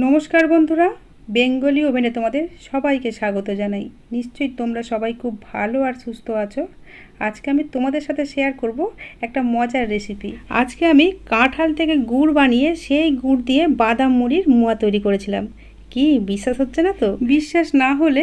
নমস্কার বন্ধুরা, বেঙ্গলি ওভেনে তোমাদের সবাইকে স্বাগত জানাই। নিশ্চয়ই তোমরা সবাই খুব ভালো আর সুস্থ আছো। আজকে আমি তোমাদের সাথে শেয়ার করব একটা মজার রেসিপি আজকে আমি কাঁঠাল থেকে গুড় বানিয়ে সেই গুড় দিয়ে বাদাম মুড়ির মুয়া তৈরি করেছিলাম। কি, বিশ্বাস হচ্ছে না তো? বিশ্বাস না হলে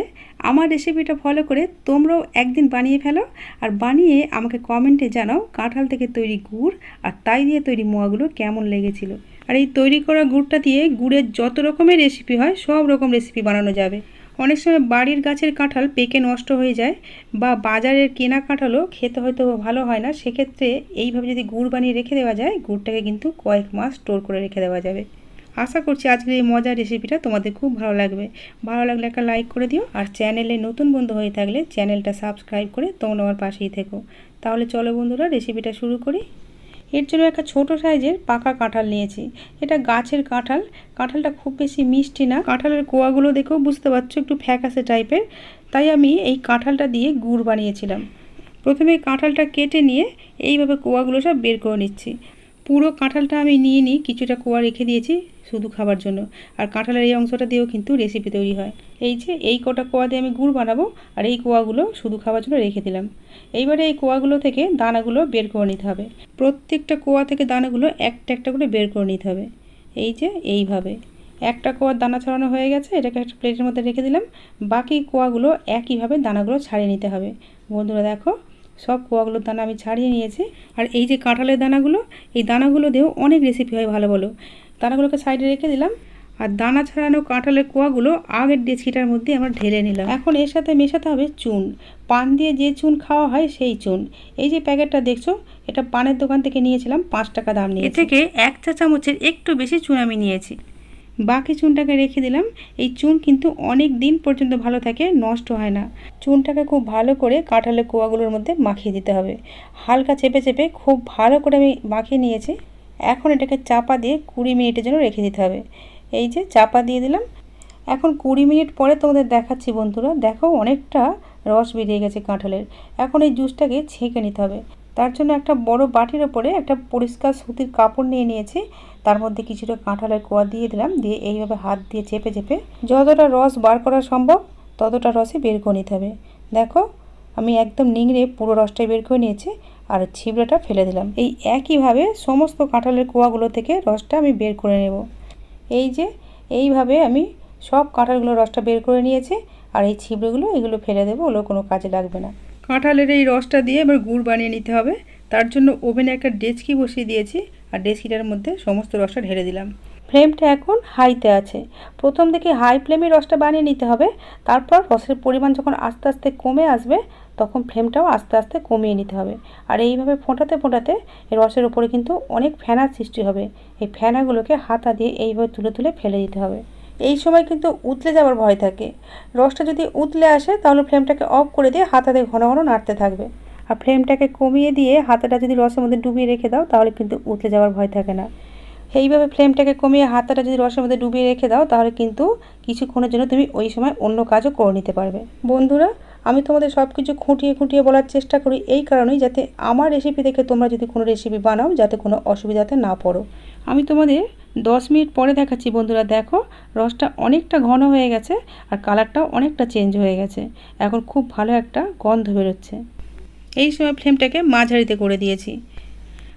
আমার রেসিপিটা ফলো করে তোমরাও একদিন বানিয়ে ফেলো আর বানিয়ে আমাকে কমেন্টে জানাও কাঁঠাল থেকে তৈরি গুড় আর তাই দিয়ে তৈরি মোয়াগুলো কেমন লেগেছিল। আর এই তৈরি করা গুড়টা দিয়ে গুড়ের যত রকমের রেসিপি হয়, সব রকম রেসিপি বানানো যাবে। অনেক সময় বাড়ির গাছের কাঁঠাল পেকে নষ্ট হয়ে যায় বা বাজারের কেনা কাঁঠালও খেতে হয়তো ভালো হয় না, সেক্ষেত্রে এইভাবে যদি গুড় বানিয়ে রেখে দেওয়া যায়, গুড়টাকে কিন্তু কয়েক মাস স্টোর করে রেখে দেওয়া যাবে। আশা করছি আজকের এই মজার রেসিপিটা তোমাদের খুব ভালো লাগবে। ভালো লাগলে একটা লাইক করে দিও আর চ্যানেলে নতুন বন্ধু হয়ে থাকলে চ্যানেলটা সাবস্ক্রাইব করে তোমরা আমার পাশেই থেকো। তাহলে চলো বন্ধুরা রেসিপিটা শুরু করি। এর জন্য একটা ছোট সাইজের পাকা কাঁঠাল নিয়েছি। এটা গাছের কাঁঠাল। কাঁঠালটা খুব বেশি মিষ্টি না। কাঁঠালের কোয়াগুলো দেখেও বুঝতে পারছ একটু ফ্যাকাসে টাইপের। তাই আমি এই কাঁঠালটা দিয়ে গুড় বানিয়েছিলাম। প্রথমে কাঁঠালটা কেটে নিয়ে এইভাবে কোয়াগুলো সব বের করে নিচ্ছি। পুরো কাঁঠালটা আমি নিয়ে নিই, কিছুটা কোয়া রেখে দিয়েছি শুধু খাবার জন্য। আর কাঁঠালের এই অংশটা দিয়েও কিন্তু রেসিপি তৈরি হয়। এই যে, এই কটা কোয়া দিয়ে আমি গুড় বানাবো আর এই কোয়াগুলো শুধু খাবার জন্য রেখে দিলাম। এইবারে এই কোয়াগুলো থেকে দানাগুলো বের করে নিতে হবে। প্রত্যেকটা কোয়া থেকে দানাগুলো একটা একটা করে বের করে নিতে হবে। এই যে, এইভাবে। একটা কোয়ার দানা ছড়ানো হয়ে গেছে, এটাকে একটা প্লেটের মধ্যে রেখে দিলাম। বাকি কোয়াগুলো একইভাবে দানাগুলো ছাড়িয়ে নিতে হবে। বন্ধুরা দেখো সব কোয়াগুলোর দানা আমি ছাড়িয়ে নিয়েছি। আর এই যে কাঁঠালের দানাগুলো, এই দানাগুলো দিয়েও অনেক রেসিপি হয় ভালো ভালো দানাগুলোকে সাইডে রেখে দিলাম। আর দানা ছাড়ানো কাঁঠালের কোয়াগুলো আগের ডেচকিটার মধ্যে আমরা ঢেলে নিলাম। এখন এর সাথে মেশাতে হবে চুন। পান দিয়ে যে চুন খাওয়া হয় সেই চুন। এই যে প্যাকেটটা দেখছ, এটা পানের দোকান থেকে নিয়েছিলাম, পাঁচ টাকা দাম নিয়ে থেকে এক চা চামচের একটু বেশি চুন আমি নিয়েছি। বাকি চুনটাকে রেখে দিলাম। এই চুন কিন্তু অনেক দিন পর্যন্ত ভালো থাকে, নষ্ট হয় না। চুনটাকে খুব ভালো করে কাঁঠালের কোয়াগুলোর মধ্যে মাখিয়ে দিতে হবে। হালকা চেপে চেপে খুব ভালো করে আমি মাখিয়ে নিয়েছি। এখন এটাকে চাপা দিয়ে কুড়ি মিনিটের জন্য রেখে দিতে হবে। এই যে চাপা দিয়ে দিলাম। এখন কুড়ি মিনিট পরে তোমাদের দেখাচ্ছি বন্ধুরা। দেখো অনেকটা রস বেরিয়ে গেছে কাঁঠালের। এখন এই জুসটাকে ছেঁকে নিতে হবে। তার জন্য একটা বড় বাটির ওপরে একটা পরিষ্কার সুতির কাপড় নিয়ে নিয়েছি। তার মধ্যে কিছুটা কাঁঠালের কোয়া দিয়ে দিলাম, দিয়ে এইভাবে হাত দিয়ে চেপে চেপে যতটা রস বার করা সম্ভব ততটা রসে বের করে নিতে হবে। দেখো, আমি একদম নিংড়ে পুরো রসটাই বের করে নিয়েছি আর ছিবড়াটা ফেলে দিলাম। এই একইভাবে সমস্ত কাঁঠালের কোয়াগুলো থেকে রসটা আমি বের করে নেব। এই যে, এইভাবে আমি সব কাঁঠালগুলো রসটা বের করে নিয়েছি আর এই ছিবড়েগুলো এগুলো ফেলে দেবো, ওগুলো কোনো কাজে লাগবে না। কাঁঠালের এই রসটা দিয়ে এবার গুড় বানিয়ে নিতে হবে। তার জন্য ওভেনে একটা ডেচকি বসিয়ে দিয়েছি আর ডেচকিটার মধ্যে সমস্ত রসটা ঢেলে দিলাম। ফ্লেমটা এখন হাইতে আছে। প্রথম থেকে হাই ফ্লেমে রসটা বানিয়ে নিতে হবে। তারপর রসের পরিমাণ যখন আস্তে আস্তে কমে আসবে, তখন ফ্লেমটাও আস্তে আস্তে কমিয়ে নিতে হবে। আর এইভাবে ফোটাতে ফোটাতে রসের ওপরে কিন্তু অনেক ফেনার সৃষ্টি হবে। এই ফেনাগুলোকে হাতা দিয়ে এইভাবে তুলে তুলে ফেলে দিতে হবে। এই সময় কিন্তু উতলে যাওয়ার ভয় থাকে। রসটা যদি উতলে আসে, তাহলে ফ্লেমটাকে অফ করে দিয়ে হাতাতে ঘন ঘন নাড়তে থাকবে। আর ফ্লেমটাকে কমিয়ে দিয়ে হাতাটা যদি রসের মধ্যে ডুবিয়ে রেখে দাও, তাহলে কিন্তু উতলে যাওয়ার ভয় থাকে না। এইভাবে ফ্লেমটাকে কমিয়ে হাতাটা যদি রসের মধ্যে ডুবিয়ে রেখে দাও, তাহলে কিন্তু কিছুক্ষণের জন্য তুমি ওই সময় অন্য কাজও করে নিতে পারবে। বন্ধুরা আমি তোমাদের সব কিছু খুঁটিয়ে খুঁটিয়ে বলার চেষ্টা করি এই কারণেই যাতে আমার রেসিপি দেখে তোমরা যদি কোনো রেসিপি বানাও, যাতে কোনো অসুবিধাতে না পড়ো। আমি তোমাদের দশ মিনিট পরে দেখাচ্ছি বন্ধুরা, দেখো রসটা অনেকটা ঘন হয়ে গেছে আর কালারটাও অনেকটা চেঞ্জ হয়ে গেছে। এখন খুব ভালো একটা গন্ধ বেরোচ্ছে। এই সময় ফ্লেমটাকে মাঝারিতে করে দিয়েছি।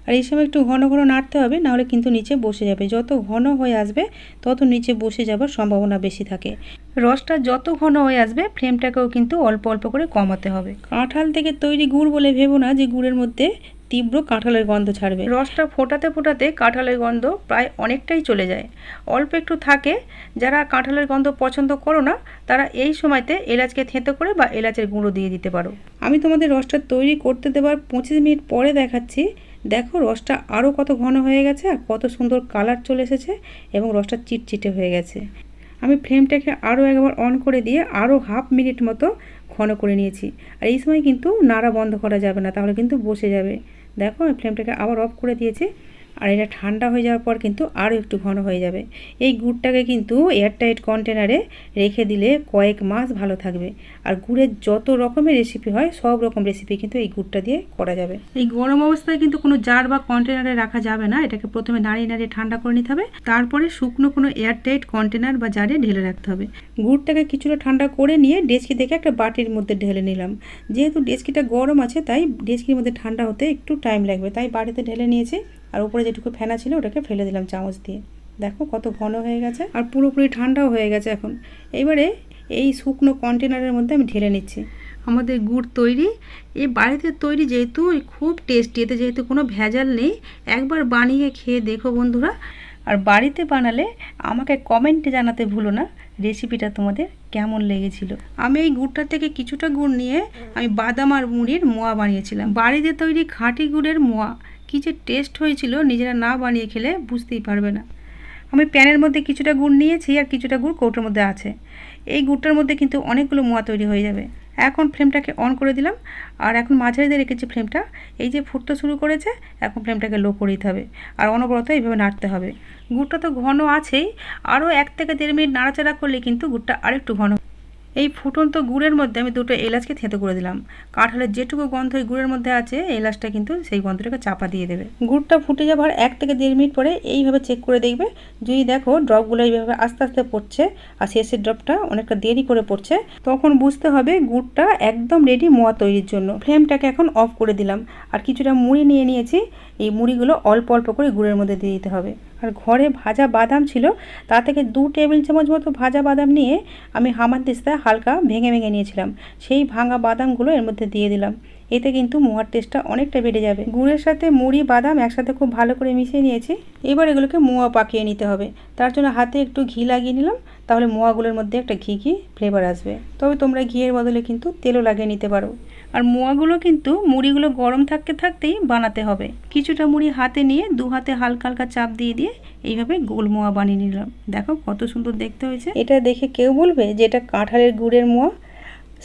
আর এই সময় একটু ঘন ঘন নাড়তে হবে, নাহলে কিন্তু নিচে বসে যাবে। যত ঘন হয়ে আসবে, তত নিচে বসে যাবার সম্ভাবনা বেশি থাকে। রসটা যত ঘন হয়ে আসবে, ফ্লেমটাকেও কিন্তু অল্প অল্প করে কমাতে হবে। কাঁঠাল থেকে তৈরি গুড় বলে ভেবো না যে গুড়ের মধ্যে তীব্র কাঁঠালের গন্ধ ছাড়বে। রসটা ফোটাতে ফোটাতে কাঁঠালের গন্ধ প্রায় অনেকটাই চলে যায়। অল্প একটু থাকে, যারা কাঁঠালের গন্ধ পছন্দ করো না, তারা এই সময়তে এলাচকে থেঁতো করে বা এলাচের গুঁড়ো দিয়ে দিতে পারো। আমি তোমাদের রসটা তৈরি করতে দেওয়ার পঁচিশ মিনিট পরে দেখাচ্ছি। দেখো, রসটা আরও কত ঘন হয়ে গেছে আর কত সুন্দর কালার চলে এসেছে এবং রসটা চিটচিটে হয়ে গেছে। আমি ফ্লেমটাকে আরও একবার অন করে দিয়ে আরও হাফ মিনিট মতো ঘন করে নিয়েছি। আর এই সময় কিন্তু নাড়া বন্ধ করা যাবে না, তাহলে কিন্তু বসে যাবে। দেখো, আমি ফ্লেমটাকে আবার অফ করে দিয়েছি। আর এটা ঠান্ডা হয়ে যাওয়ার পর কিন্তু আরও একটু ঘন হয়ে যাবে। এই গুড়টাকে কিন্তু এয়ারটাইট কন্টেনারে রেখে দিলে কয়েক মাস ভালো থাকবে। আর গুড়ের যত রকমের রেসিপি হয়, সব রকম রেসিপি কিন্তু এই গুড়টা দিয়ে করা যাবে। এই গরম অবস্থায় কিন্তু কোনো জার বা কন্টেনারে রাখা যাবে না। এটাকে প্রথমে নাড়িয়ে নাড়িয়ে ঠান্ডা করে নিতে হবে। তারপরে শুকনো কোনো এয়ারটাইট কন্টেনার বা জারে ঢেলে রাখতে হবে। গুড়টাকে কিছুটা ঠান্ডা করে নিয়ে ডেস্কি থেকে একটা বাটির মধ্যে ঢেলে নিলাম। যেহেতু ডেস্কিটা গরম আছে, তাই ডেস্কির মধ্যে ঠান্ডা হতে একটু টাইম লাগবে। তাই বাড়িতে ঢেলে নিয়েছি। আর উপরে যেটুকু ফেনা ছিল ওটাকে ফেলে দিলাম চামচ দিয়ে। দেখো কত ঘন হয়ে গেছে। আর পুরোপুরি ঠান্ডাও হয়ে গেছে এখন। এবারে এই শুকনো কন্টেনারের মধ্যে আমি ঢেলে নিচ্ছি। আমাদের গুড় তৈরি। এই বাড়িতে তৈরি যেহেতু খুব টেস্টি। এতে যেহেতু কোনো ভেজাল নেই। একবার বানিয়ে খেয়ে দেখো বন্ধুরা। আর বাড়িতে বানালে আমাকে কমেন্টে জানাতে ভুলো না রেসিপিটা তোমাদের কেমন লেগেছিল। আমি এই গুড়টা থেকে কিছুটা গুড় নিয়ে আমি বাদাম আর মুড়ির মোয়া বানিয়েছিলাম। বাড়িতে তৈরি খাঁটি গুড়ের মোয়া। কী যে টেস্ট হয়েছিল নিজেরা না বানিয়ে খেলে বুঝতেই পারবে না। আমি প্যানের মধ্যে কিছুটা গুড় নিয়েছি আর কিছুটা গুড় কৌটোর মধ্যে আছে। এই গুড়টার মধ্যে কিন্তু অনেকগুলো মোয়া তৈরি হয়ে যাবে। এখন ফ্লেমটাকে অন করে দিলাম আর এখন মাঝারিতে রেখেছি ফ্লেমটা। এই যে ফুটতে শুরু করেছে, এখন ফ্লেমটাকে লো করে দিতে হবে। আর অনবরত এইভাবে নাড়তে হবে। গুড়টা তো ঘন আছেই। আরও এক থেকে দেড় মিনিট নাড়াচাড়া করলে কিন্তু গুড়টা আরেকটু ঘন এই ফুটন্ত গুড়ের মধ্যে আমি দুটো এলাচকে থেঁতো করে দিলাম। কাঁঠালের যেটুকু গন্ধ এই গুড়ের মধ্যে আছে এলাচটা কিন্তু সেই গন্ধটাকে চাপা দিয়ে দেবে। গুড়টা ফুটে যাবার এক থেকে দেড় মিনিট পরে এইভাবে চেক করে দেখবে। যদি দেখো ড্রপগুলো এইভাবে আস্তে আস্তে পড়ছে আর শেষের ড্রপটা অনেকটা দেরি করে পড়ছে, তখন বুঝতে হবে গুড়টা একদম রেডি মোয়া তৈরির জন্য। ফ্লেমটাকে এখন অফ করে দিলাম। আর কিছুটা মুড়ি নিয়ে নিয়েছি। এই মুড়িগুলো অল্প অল্প করে গুড়ের মধ্যে দিয়ে দিতে হবে। আর ঘরে ভাজা বাদাম ছিল, তা থেকে দু টেবিল চামচ মতো ভাজা বাদাম নিয়ে আমি হামার দিস্তায় হালকা ভেঙে ভেঙে নিয়েছিলাম। সেই ভাঙা বাদামগুলো এর মধ্যে দিয়ে দিলাম। এতে কিন্তু মোয়ার টেস্টটা অনেকটা বেড়ে যাবে। গুড়ের সাথে মুড়ি, বাদাম একসাথে খুব ভালো করে মিশিয়ে নিয়েছি। এবার এগুলোকে মোয়া পাকিয়ে নিতে হবে। তার জন্য হাতে একটু ঘি লাগিয়ে নিলাম। তাহলে মোয়াগুলোর মধ্যে একটা ঘি ঘি ফ্লেভার আসবে। তবে তোমরা ঘিয়ের বদলে কিন্তু তেলও লাগিয়ে নিতে পারো। আর মোয়াগুলো কিন্তু মুড়িগুলো গরম থাকতে থাকতেই বানাতে হবে। কিছুটা মুড়ি হাতে নিয়ে দু হাতে হালকা হালকা চাপ দিয়ে দিয়ে এইভাবে গোল মোয়া বানিয়ে নিলাম। দেখো কত সুন্দর দেখতে হয়েছে। এটা দেখে কেউ বলবে যে এটা কাঁঠালের গুড়ের মোয়া।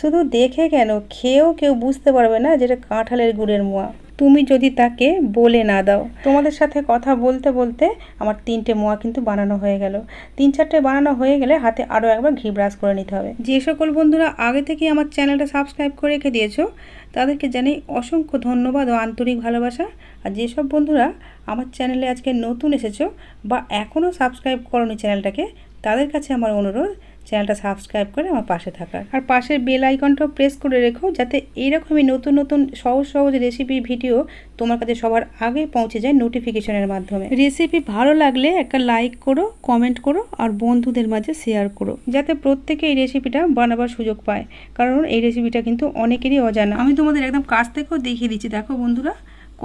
শুধু দেখে কেন? খেয়েও কেউ বুঝতে পারবে না যেটা কাঁঠালের গুড়ের মোয়া। তুমি যদি তাকে বলে না দাও, তোমাদের সাথে কথা বলতে বলতে আমার তিনটে মোয়া কিন্তু বানানো হয়ে গেল। তিন চারটে বানানো হয়ে গেলে হাতে আরও একবার ঘি ব্রাশ করে নিতে হবে। যে সকল বন্ধুরা আগে থেকে আমার চ্যানেলটা সাবস্ক্রাইব করে রেখে দিয়েছ, তাদেরকে জানাই অসংখ্য ধন্যবাদ ও আন্তরিক ভালোবাসা। আর যেসব বন্ধুরা আমার চ্যানেলে আজকে নতুন এসেছ বা এখনও সাবস্ক্রাইব করনি চ্যানেলটাকে, তাদের কাছে আমার অনুরোধ চ্যানেলটা সাবস্ক্রাইব করে আমার পাশে থাকার। আর পাশের বেল আইকনটাও প্রেস করে রেখো যাতে এইরকমই নতুন নতুন সহজ সহজ রেসিপির ভিডিও তোমার কাছে সবার আগে পৌঁছে যায় নোটিফিকেশনের মাধ্যমে। রেসিপি ভালো লাগলে একটা লাইক করো কমেন্ট করো, আর বন্ধুদের মাঝে শেয়ার করো, যাতে প্রত্যেকে এই রেসিপিটা বানাবার সুযোগ পায়। কারণ এই রেসিপিটা কিন্তু অনেকেরই অজানা। আমি তোমাদের একদম কাছ থেকেও দেখিয়ে দিচ্ছি। দেখো বন্ধুরা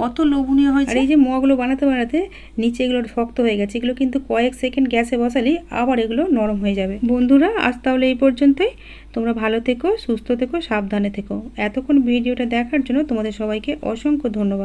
কত লোভনীয় হয়েছে। আর এই যে মোয়াগুলো বানাতে বানাতে নিচে এগুলো শক্ত হয়ে গেছে, এগুলো কিন্তু কয়েক সেকেন্ড গ্যাসে বসালেই আবার এগুলো নরম হয়ে যাবে। বন্ধুরা, আজ তাহলে এই পর্যন্তই। তোমরা ভালো থেকো, সুস্থ থেকো, সাবধানে থেকো। এতক্ষণ ভিডিওটা দেখার জন্য তোমাদের সবাইকে অসংখ্য ধন্যবাদ।